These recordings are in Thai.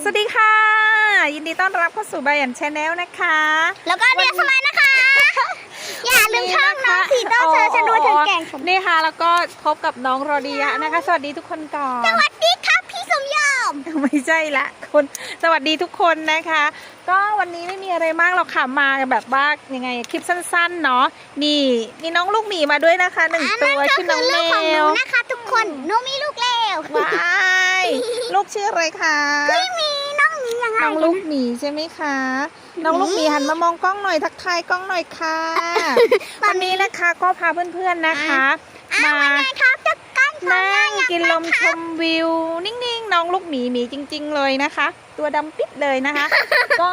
สวัสดีค่ะ ยินดีต้อนรับเข้าสู่บายันชาแนลนะคะ แล้วก็เดียวสมัยนะคะ อย่าลืมช่องน้องสีโต้เธอฉันดูเธอแกล้งฉันนี่ค่ะ แล้วก็พบกับน้องโรดียะนะคะ สวัสดีทุกคนก่อนสวัสดีครับพี่สมยอมไม่ใช่ละคนสวัสดีทุกคนนะคะ ก็วันนี้ไม่มีอะไรมากหรอกค่ะมาแบบว่ายังไงคลิปสั้นๆเนาะนี่มีน้องลูกหมีมาด้วยนะคะหนึ่งอันตันั้นวก็ชื่อคืน้องอแมลูกของหนูวนะคะ ทุกคนหนูมีลูกแล้วว้ายลู กชื่ออะไรคะพี่มีน้องมียังไงน้องลูกหมีใช่ไหมคะ น้องลูกหมีหันมามองกล้องหน่อยทักทายกล้องหน่อยค่ะ วันนี้นะคะก็พาเพื่อนๆนะคะอ้าวมายังไงครับจะกันของนั่งอยากินลมชมวิว นิ่งๆ น้องลูกหมีหมีจริง ๆ เลยนะคะ ตัวดำปิดเลยนะคะ ก็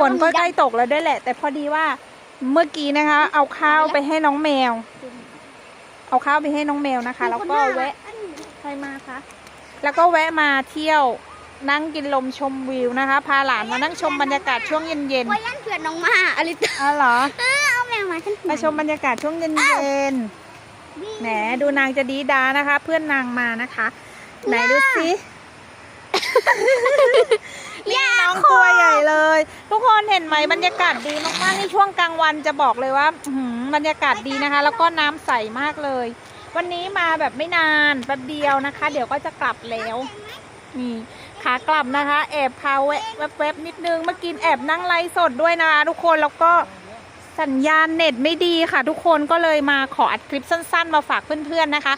ฝนก็ใกล้ตกแล้วด้วยแหละ แต่พอดีว่าเมื่อกี้นะคะ เอาข้าวไปให้น้องแมว เอาข้าวไปให้น้องแมวนะคะ แล้วก็แวะใครมาคะ แล้วก็แวะมาเที่ยวนั่งกินลมชมวิวนะคะ พาหลานมานั่งชมบรรยากาศช่วงเย็นว่ายันเผื่อนน้องมาอลิตๆอ๋อเหรอเออเอาแมวมาฉันมาชมบรรยากาศช่วงเย็นๆแหมดูนางจะดีดานะคะ เพื่อนนางมานะคะ ไหนดูสินี่น้องตัวใหญ่เลย ทุกคนเห็นไหมบรรยากาศดีมากๆในช่วงกลางวันจะบอกเลยว่าอื้อหือบรรยากาศดีนะคะ แล้วก็น้ำใสมากเลย วันนี้มาแบบไม่นานแป๊บเดียวนะคะ เดี๋ยวก็จะกลับแล้วนี่ขากลับนะคะแอบพาแวะแวบๆนิดนึงเมื่อกี้แอบนั่งไลฟ์สดด้วยนะคะทุกคนแล้วก็สัญญาณเน็ตไม่ดีค่ะ ทุกคนก็เลยมาขออัดคลิปสั้น ๆ มาฝากเพื่อนๆนะคะ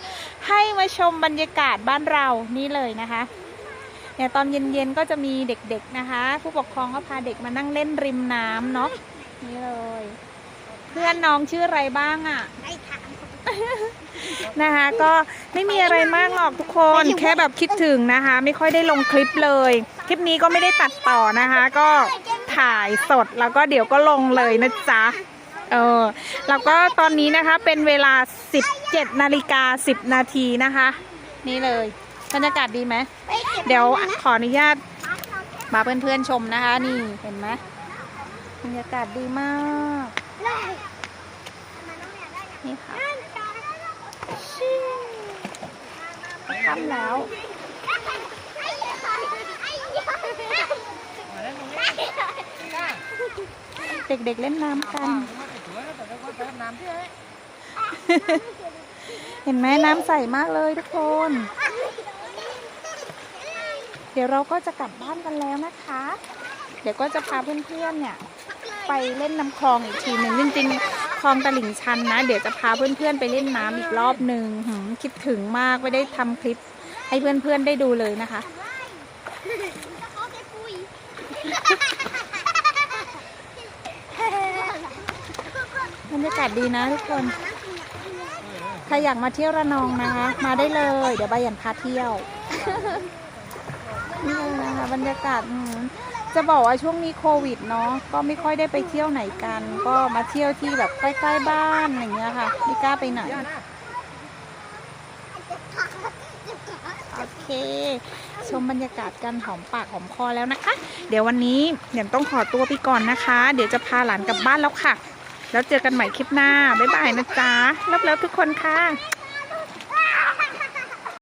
ให้มาชมบรรยากาศบ้านเรานี่เลยนะคะเนี่ยตอนเย็นๆก็จะมีเด็กๆนะคะ ผู้ปกครองก็พาเด็กมานั่งเล่นริมน้ำเนาะนี่เลย เพื่อนน้องชื่ออะไรบ้างอะ่ะ นะคะก็ไม่มีอะไรมากหรอกทุกคน แค่แบบคิดถึงนะคะ ไม่ค่อยได้ลงคลิปเลย คลิปนี้ก็ไม่ได้ตัดต่อนะคะ ก็ถ่ายสดแล้วก็เดี๋ยวก็ลงเลยนะจ๊ะเออแล้วก็ตอนนี้นะคะเป็นเวลา 17นาฬิกา10 นาทีนะคะ นี่เลยบรรยากาศดีไหมเดี๋ยวขออนุญาตมาเพื่อนๆชมนะคะ นี่เห็นไหมบรรยากาศดีมาก นี่ค่ะ ค่ำแล้วเด็กๆเล่นน้ำกัน เห็นไหมน้ำใสมากเลยทุกคน เดี๋ยวเราก็จะกลับบ้านกันแล้วนะคะ เดี๋ยวก็จะพาเพื่อนๆเนี่ยไปเล่นน้ำคลองอีกทีหนึ่งจริงๆคลองตลิ่งชันนะ เดี๋ยวจะพาเพื่อนๆไปเล่นน้ำอีกรอบหนึ่งคิดถึงมากไม่ได้ทำคลิปให้เพื่อนๆได้ดูเลยนะคะบรรยากาศดีนะทุกคน ใครอยากมาเที่ยวระนองนะคะ มาได้เลย เดี๋ยวใบายันพาเที่ยวนี่เลยนะคะบรรยากาศ จะบอกว่าช่วงนี้โควิดเนาะก็ไม่ค่อยได้ไปเที่ยวไหนกัน ก็มาเที่ยวที่แบบใกล้ๆบ้านอย่างเงี้ยค่ะไม่กล้าไปไหนโอเค ชมบรรยากาศกันหอมปากหอมคอแล้วนะคะ เดี๋ยววันนี้เดี๋ยวต้องขอตัวไปก่อนนะคะ เดี๋ยวจะพาหลานกลับบ้านแล้วค่ะ แล้วเจอกันใหม่คลิปหน้าบ๊ายบายนะจ๊ะรับแล้วทุกคนค่ะ